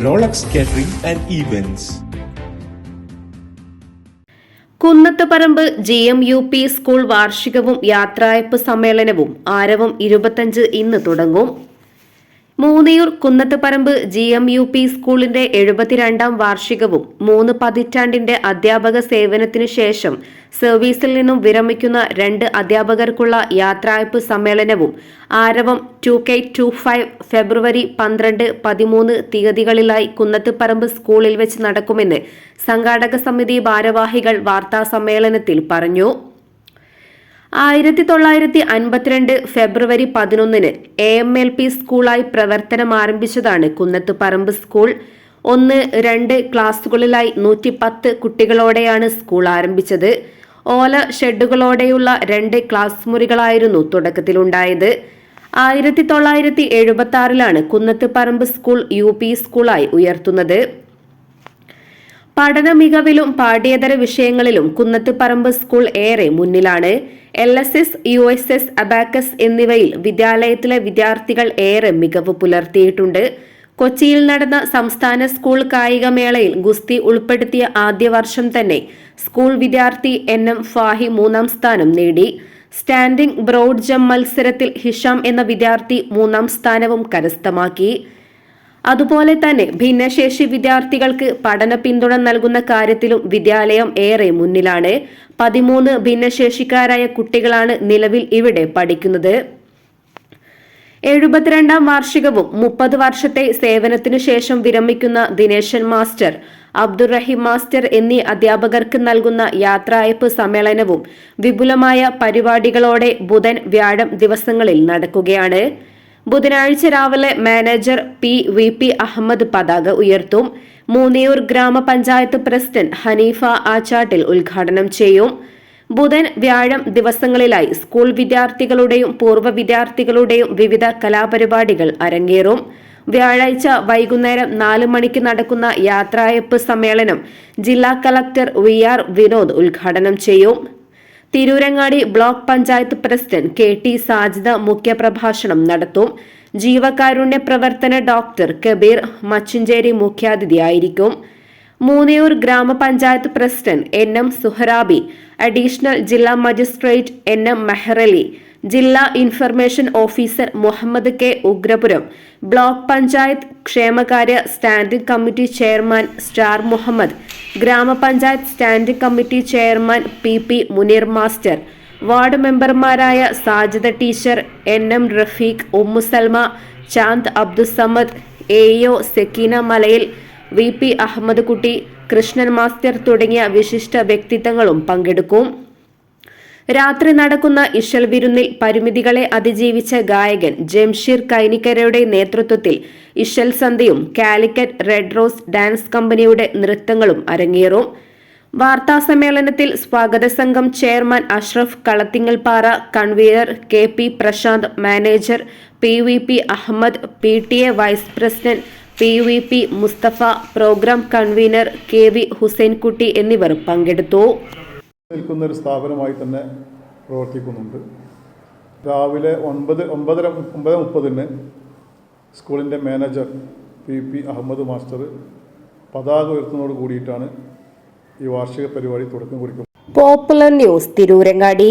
Rolex catering and events Kunnathuparamba G M U P school വാർഷികവും യാത്രയപ്പ് സമ്മേളനവും ആരവം ഇരുപത്തഞ്ച് ഇന്ന് തുടങ്ങും. Moonniyur Kunnathuparamba G M U P സ്കൂളിന്റെ എഴുപത്തിരണ്ടാം വാർഷികവും മൂന്ന് പതിറ്റാണ്ടിന്റെ അധ്യാപക സേവനത്തിനു ശേഷം സർവീസിൽ നിന്നും വിരമിക്കുന്ന രണ്ട് അധ്യാപകർക്കുള്ള യാത്രായ്പ് സമ്മേളനവും Aaravam two K two five February പന്ത്രണ്ട് പതിമൂന്ന് തീയതികളിലായി കുന്നത്തുപറമ്പ് സ്കൂളിൽ വെച്ച് നടക്കുമെന്ന് സംഘാടക സമിതി ഭാരവാഹികൾ വാർത്താ സമ്മേളനത്തിൽ പറഞ്ഞു. ആയിരത്തി തൊള്ളായിരത്തി അൻപത്തിരണ്ട് ഫെബ്രുവരി പതിനൊന്നിന് എ എം എൽ പി സ്കൂളായി പ്രവർത്തനം ആരംഭിച്ചതാണ് കുന്നത്ത് പറമ്പ് സ്കൂൾ. ഒന്ന് രണ്ട് ക്ലാസ്സുകളിലായി നൂറ്റി പത്ത് കുട്ടികളോടെയാണ് സ്കൂൾ ആരംഭിച്ചത്. ഓല ഷെഡുകളോടെയുള്ള രണ്ട് ക്ലാസ് മുറികളായിരുന്നു തുടക്കത്തിലുണ്ടായത്. ആയിരത്തി തൊള്ളായിരത്തി എഴുപത്തി ആറിലാണ് കുന്നത്ത് പറമ്പ് സ്കൂൾ യു പി സ്കൂളായി ഉയർത്തുന്നത്. പഠന മികവിലും പാഠ്യേതര വിഷയങ്ങളിലും കുന്നത്തുപറമ്പ് സ്കൂൾ ഏറെ മുന്നിലാണ്. L S S U S S abacus എന്നിവയിൽ വിദ്യാലയത്തിലെ വിദ്യാർത്ഥികൾ ഏറെ മികവ് പുലർത്തിയിട്ടുണ്ട്. കൊച്ചിയിൽ നടന്ന സംസ്ഥാന സ്കൂൾ കായികമേളയിൽ ഗുസ്തി ഉൾപ്പെടുത്തിയ ആദ്യ വർഷം തന്നെ സ്കൂൾ വിദ്യാർത്ഥി എൻ എം ഫാഹി മൂന്നാം സ്ഥാനം നേടി. സ്റ്റാൻഡിംഗ് ബ്രോഡ് ജം മത്സരത്തിൽ ഹിഷാം എന്ന വിദ്യാർത്ഥി മൂന്നാം സ്ഥാനവും കരസ്ഥമാക്കി. അതുപോലെ തന്നെ ഭിന്നശേഷി വിദ്യാർത്ഥികൾക്ക് പഠന പിന്തുണ നൽകുന്ന കാര്യത്തിലും വിദ്യാലയം ഏറെ മുന്നിലാണ്. പതിമൂന്ന് ഭിന്നശേഷിക്കാരായ കുട്ടികളാണ് നിലവിൽ ഇവിടെ പഠിക്കുന്നത്. എഴുപത്തിരണ്ടാം വാർഷികവും മുപ്പത് വർഷത്തെ സേവനത്തിനു ശേഷം വിരമിക്കുന്ന ദിനേശൻ മാസ്റ്റർ അബ്ദുറഹിം മാസ്റ്റർ എന്നീ അധ്യാപകർക്ക് നൽകുന്ന യാത്രായ്പ് സമ്മേളനവും വിപുലമായ പരിപാടികളോടെ ബുധൻ വ്യാഴം ദിവസങ്ങളിൽ നടക്കുകയാണ്. ബുധനാഴ്ച രാവിലെ manager P V P Ahammed പതാക ഉയർത്തും. മൂന്നിയൂർ ഗ്രാമപഞ്ചായത്ത് പ്രസിഡന്റ് ഹനീഫ ആച്ചാട്ടിൽ ഉദ്ഘാടനം ചെയ്യും. ബുധൻ വ്യാഴം ദിവസങ്ങളിലായി സ്കൂൾ വിദ്യാർത്ഥികളുടെയും പൂർവ വിദ്യാർത്ഥികളുടെയും വിവിധ കലാപരിപാടികൾ അരങ്ങേറും. വ്യാഴാഴ്ച വൈകുന്നേരം നാല് മണിക്ക് നടക്കുന്ന യാത്രായപ്പ് സമ്മേളനം ജില്ലാ കളക്ടർ വി ആർ വിനോദ് ഉദ്ഘാടനം ചെയ്യും. Tirurangadi block panchayat president K T Sajida മുഖ്യപ്രഭാഷണം നടത്തും. ജീവകാരുണ്യ പ്രവർത്തന ഡോക്ടർ കബീർ മച്ചുഞ്ചേരി മുഖ്യാതിഥിയായിരിക്കും. മൂന്നിയൂർ ഗ്രാമപഞ്ചായത്ത് president N M Suharabi additional ജില്ലാ മജിസ്ട്രേറ്റ് എൻ എം മെഹ്റലി ജില്ലാ information officer Muhammed K Ugrapuram block panchayat ക്ഷേമകാര്യ standing committee chairman star Muhammed ഗ്രാമപഞ്ചായത്ത് standing committee chairman P P Muneer master ward മെമ്പർമാരായ Sajida teacher N M Rafeeq Ummusalma Chand Abdussamad A O Sekeena Malayil V P Ahmed കുട്ടി Krishnan master തുടങ്ങിയ വിശിഷ്ട വ്യക്തിത്വങ്ങളും പങ്കെടുക്കും. രാത്രി നടക്കുന്ന ഇഷൽ വിരുന്നിൽ പരിമിതികളെ അതിജീവിച്ച ഗായകൻ ജംഷീർ കൈനിക്കരയുടെ നേതൃത്വത്തിൽ ഇഷൽ സന്ധ്യയും കാലിക്കറ്റ് റെഡ് റോസ് ഡാൻസ് കമ്പനിയുടെ നൃത്തങ്ങളും അരങ്ങേറും. വാർത്താ സമ്മേളനത്തിൽ സ്വാഗത സംഘം chairman Ashraf Kalathingalpara convener K P Prasanth manager P V P Ahammed P T A vice president P V P Musthafa programme convener K V Hussainkutty എന്നിവർ പങ്കെടുത്തു. നിൽക്കുന്ന ഒരു സ്ഥാപനമായി തന്നെ പ്രവർത്തിക്കുന്നുണ്ട്. രാവിലെ ഒൻപത് ഒമ്പതര ഒമ്പത് മുപ്പതിന് സ്കൂളിന്റെ manager P P Ahammed master പതാക ഉയർത്തുന്നതോട് കൂടിയിട്ടാണ് ഈ വാർഷിക പരിപാടി തുടക്കം കുറിക്കുന്നത്. Popular news Tirurangadi.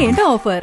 ആഘോഷമാക്കേണ്ട ഓഫർ